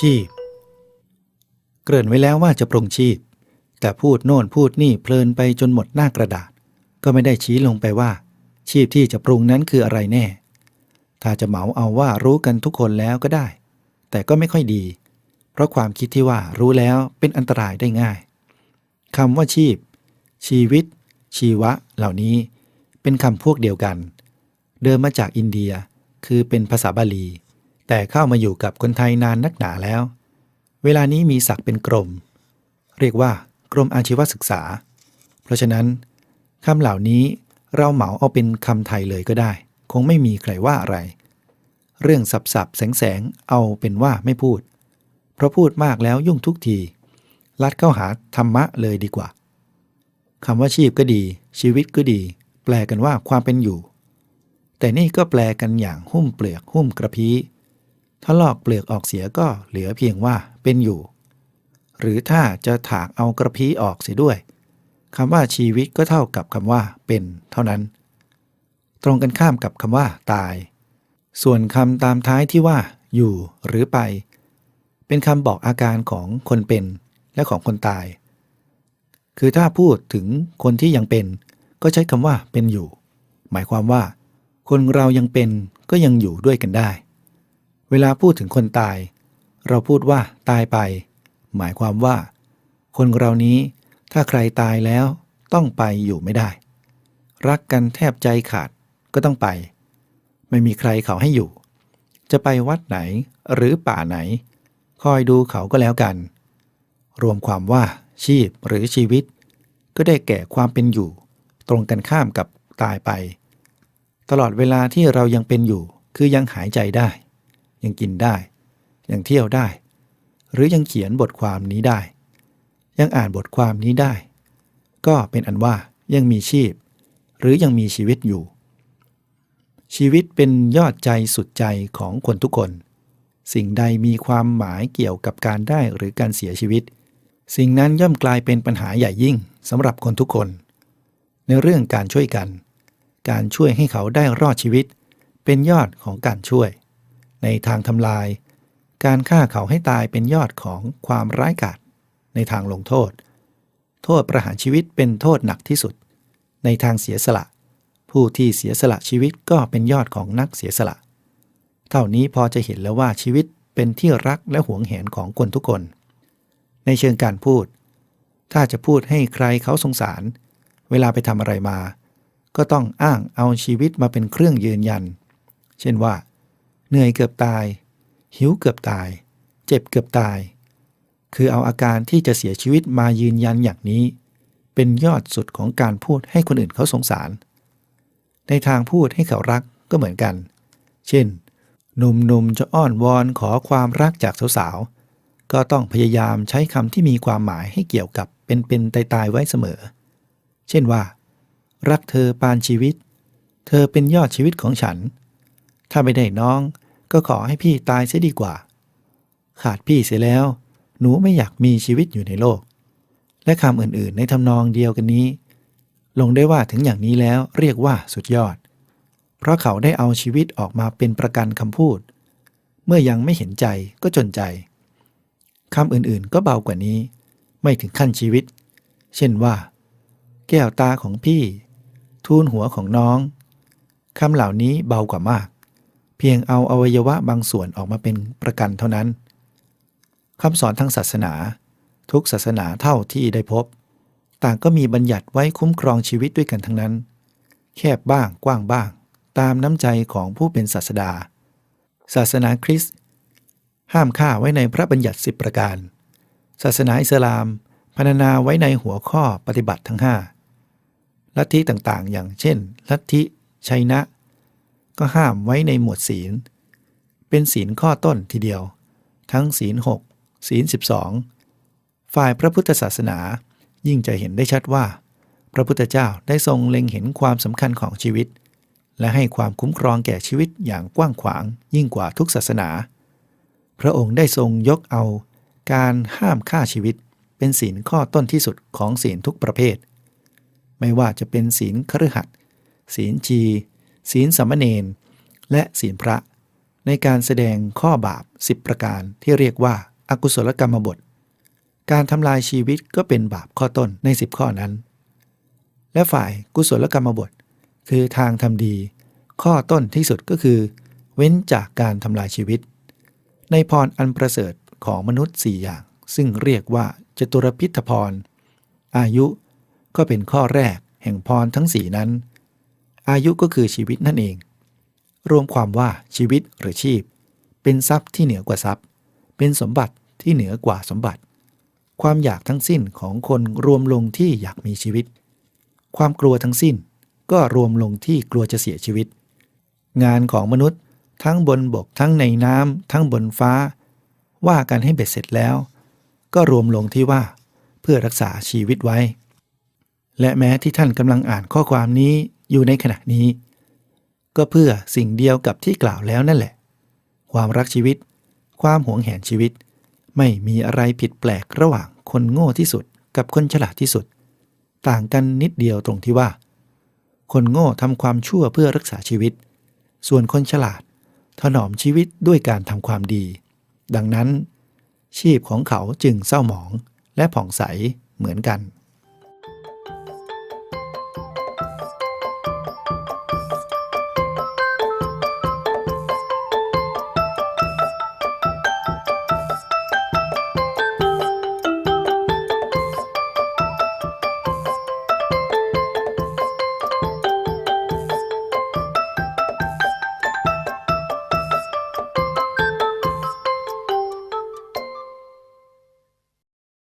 ชีพ เกริ่นไว้แล้วว่าจะปรงชีพ แต่พูดโน่นพูดนี่เพลินไปจนหมดหน้ากระดาษ ก็ไม่ได้ชี้ลงไปว่า ชีพที่จะปรุงนั้นคืออะไรแน่ ถ้าจะเหมาเอาว่ารู้กันทุกคนแล้วก็ได้ แต่ก็ไม่ค่อยดี เพราะความคิดที่ว่ารู้แล้วเป็นอันตรายได้ง่ายคำว่าชีพ ชีวิต ชีวะ เหล่านี้เป็นคำพวกเดียวกัน เดิมมาจากอินเดียคือเป็นภาษาบาลี แต่เข้ามาอยู่กับคนไทยนานนักหนาแล้ว เวลานี้มีศักดิ์เป็นกรม เรียกว่ากรมอาชีวศึกษา เพราะฉะนั้นคำเหล่านี้เราเหมาเอาเป็นคำไทยเลยก็ได้ คงไม่มีใครว่าอะไร เรื่องสับสับแสงแสงๆเอาเป็นว่าไม่พูด เพราะพูดมากแล้วยุ่งทุกที ลัดเข้าหาธรรมะเลยดีกว่าคำว่าชีพก็ดี ชีวิตก็ดี แปลกันว่าความเป็นอยู่ แต่นี่ก็แปลกันอย่างหุ้มเปลือกหุ้มกระพี้ ถ้าลอกเปลือกออกเสียก็เหลือเพียงว่าเป็นอยู่ หรือถ้าจะถากเอากระพี้ออกเสียด้วยคำว่าชีวิตก็เท่ากับคำว่าเป็นเท่านั้น ตรงกันข้ามกับคำว่าตาย ส่วนคำตามท้ายที่ว่า อยู่หรือไป เป็นคำบอกอาการของคนเป็นและของคนตาย คือถ้าพูดถึงคนที่ยังเป็น ก็ใช้คำว่าเป็นอยู่ หมายความว่า คนเรายังเป็นก็ยังอยู่ด้วยกันได้ เวลาพูดถึงคนตาย เราพูดว่าตายไป หมายความว่า คนเรานี้ถ้าใครตายแล้วต้องไปอยู่ไม่ได้ รักกันแทบใจขาดก็ต้องไป ไม่มีใครเขาให้อยู่ จะไปวัดไหนหรือป่าไหน คอยดูเขาก็แล้วกัน รวมความว่าชีพหรือชีวิต ก็ได้แก่ความเป็นอยู่ ตรงกันข้ามกับตายไป ตลอดเวลาที่เรายังเป็นอยู่คือยังหายใจได้ ยังกินได้ ยังเที่ยวได้ หรือยังเขียนบทความนี้ได้ ยังอ่านบทความนี้ได้ ก็เป็นอันว่ายังมีชีพ หรือยังมีชีวิตอยู่ ชีวิตเป็นยอดใจสุดใจของคนทุกคน สิ่งใดมีความหมายเกี่ยวกับการได้หรือการเสียชีวิต สิ่งนั้นย่อมกลายเป็นปัญหาใหญ่ยิ่งสำหรับคนทุกคน ในเรื่องการช่วยกัน การช่วยให้เขาได้รอดชีวิต เป็นยอดของการช่วย ในทางทำลาย การฆ่าเขาให้ตายเป็นยอดของความร้ายกาจในทางลงโทษ โทษประหารชีวิตเป็นโทษหนักที่สุด ในทางเสียสละ ผู้ที่เสียสละชีวิตก็เป็นยอดของนักเสียสละ เท่านี้พอจะเห็นแล้วว่าชีวิตเป็นที่รักและหวงแหนของคนทุกคน ในเชิงการพูด ถ้าจะพูดให้ใครเขาสงสาร เวลาไปทำอะไรมา ก็ต้องอ้างเอาชีวิตมาเป็นเครื่องยืนยัน เช่นว่า เหนื่อยเกือบตาย หิวเกือบตาย เจ็บเกือบตาย คือเอาอาการที่จะเสียชีวิตมายืนยันอย่างนี้ เป็นยอดสุดของการพูดให้คนอื่นเขาสงสาร ในทางพูดให้เขารักก็เหมือนกัน เช่น หนุ่มๆจะอ้อนวอนขอความรักจากสาวๆ ก็ต้องพยายามใช้คำที่มีความหมายให้เกี่ยวกับเป็นๆตายๆไว้เสมอ เช่นว่า รักเธอปานชีวิต เธอเป็นยอดชีวิตของฉัน ถ้าไม่ได้น้อง ก็ขอให้พี่ตายเสียดีกว่า ขาดพี่เสียแล้ว หนูไม่อยากมีชีวิตอยู่ในโลก และคำอื่นๆ ในทำนองเดียวกันนี้ ลงได้ว่าถึงอย่างนี้แล้วเรียกว่าสุดยอด เพราะเขาได้เอาชีวิตออกมาเป็นประกันคำพูด เมื่อยังไม่เห็นใจก็จนใจคำอื่นๆ ก็เบากว่านี้ ไม่ถึงขั้นชีวิต เช่นว่า แก้วตาของพี่ ทูลหัวของน้องคำเหล่านี้เบากว่ามาก เพียงเอาอวัยวะบางส่วนออกมาเป็นประกันเท่านั้นคำสอนทางศาสนา ทุกศาสนาเท่าที่ได้พบ ต่างก็มีบัญญัติไว้คุ้มครองชีวิตด้วยกันทั้งนั้น แคบบ้างกว้างบ้าง ตามน้ำใจของผู้เป็นศาสดา ศาสนาคริสต์ห้ามฆ่าไว้ในพระบัญญัติสิบประการ ศาสนาอิสลามพรรณนาไว้ในหัวข้อปฏิบัติทั้งห้าลัทธิต่างๆ อย่างเช่น ลัทธิชัยนะ ก็ห้ามไว้ในหมวดศีล เป็นศีลข้อต้นทีเดียว ทั้งศีลหกศีล12ฝ่ายพระพุทธศาสนายิ่งจะเห็นได้ชัดว่า พระพุทธเจ้าได้ทรงเล็งเห็นความสำคัญของชีวิต และให้ความคุ้มครองแก่ชีวิตอย่างกว้างขวางยิ่งกว่าทุกศาสนา พระองค์ได้ทรงยกเอา การห้ามฆ่าชีวิต เป็นศีลข้อต้นที่สุดของศีลทุกประเภท ไม่ว่าจะเป็นศีลคฤหัสศีลชี ศีลสัมเนนและศีลพระ ในการแสดงข้อบาป 10 ประการที่เรียกว่ากุศลกรรมบท การทำลายชีวิตก็เป็นบาปข้อต้นใน 10 ข้อนั้น และฝ่ายกุศลกรรมบท คือทางทำดี ข้อต้นที่สุดก็คือ เว้นจากการทำลายชีวิต ในพรอันประเสริฐของมนุษย์สี่อย่าง ซึ่งเรียกว่าจตุรพิทพรอายุ ก็เป็นข้อแรกแห่งพรทั้งสี่นั้น อายุก็คือชีวิตนั่นเอง รวมความว่าชีวิตหรือชีพ เป็นทรัพย์ที่เหนือกว่าทรัพย์ เป็นสมบัติที่เหนือกว่าสมบัติ ความอยากทั้งสิ้นของคนรวมลงที่อยากมีชีวิต ความกลัวทั้งสิ้นก็รวมลงที่กลัวจะเสียชีวิต งานของมนุษย์ทั้งบนบกทั้งในน้ำทั้งบนฟ้า ว่ากันให้เบ็ดเสร็จแล้ว ก็รวมลงที่ว่าเพื่อรักษาชีวิตไว้ และแม้ที่ท่านกำลังอ่านข้อความนี้ อยู่ในขณะนี้ ก็เพื่อสิ่งเดียวกับที่กล่าวแล้วนั่นแหละ ความรักชีวิต ความหวงแหนชีวิต ไม่มีอะไรผิดแปลกระหว่างคนโง่ที่สุดกับคนฉลาดที่สุด ต่างกันนิดเดียวตรงที่ว่า คนโง่ทำความชั่วเพื่อรักษาชีวิต ส่วนคนฉลาดถนอมชีวิตด้วยการทำความดี ดังนั้น ชีพของเขาจึงเศร้าหมองและผ่องใสเหมือนกัน